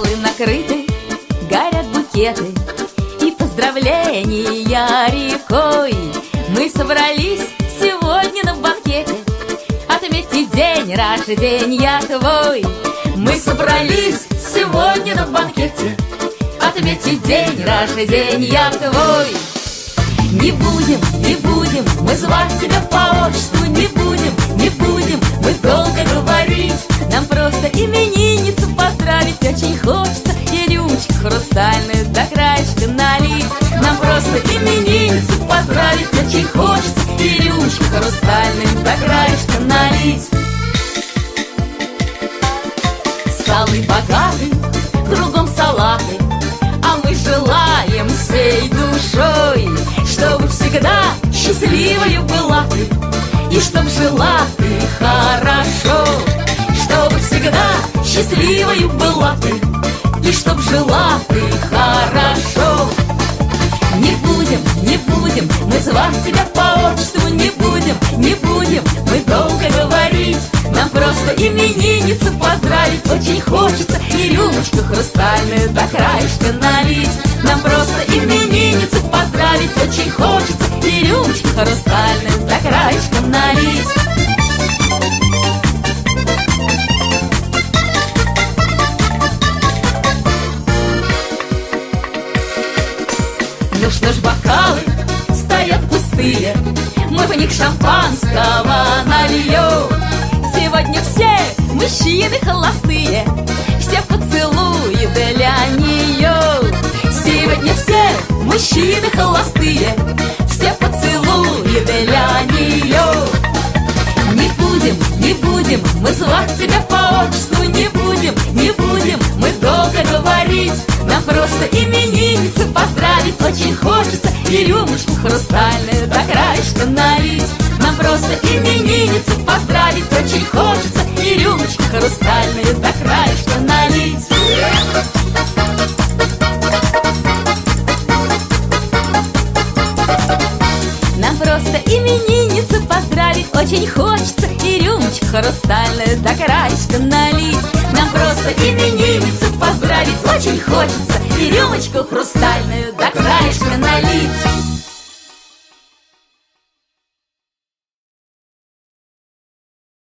накрыты, горят букеты. И поздравления рекой. Мы собрались сегодня на банкете. Отметить день рождения твой. Мы собрались сегодня на банкете. Отметить день рождения твой. Не будем, не будем мы звать тебя по поздравить очень хочется И рюмочку хрустальную до краешка налить. Нам просто именинницу поздравить. Очень хочется И рюмочку хрустальную до краешка налить. Столы богаты, кругом салаты А мы желаем всей душой Чтобы всегда счастливою была ты И чтоб жила ты счастливою была ты И чтоб жила ты хорошо. Не будем, не будем мы звать тебя по отчеству Не будем, не будем мы долго говорить. Нам просто именинницу поздравить Очень хочется и рюмочку хрустальную до краешка налить. Нам просто именинницу поздравить Очень хочется и рюмочку хрустальную Ну что ж, бокалы стоят пустые. Мы в них шампанского нальем Сегодня все мужчины холостые Все поцелуи для нее Сегодня все мужчины холостые Все поцелуи для нее Не будем, не будем мы звать тебя по отчеству Не будем, не будем мы долго говорить. Нам просто именинницу поздравить Очень рюмочку хрустальную до краешка налить Нам просто именинницу поздравить Очень хочется. И рюмочку хрустальную до краешка налить Нам просто именинницу поздравить Очень хочется. И рюмочку хрустальную до краешка налить Нам просто именинницу поздравить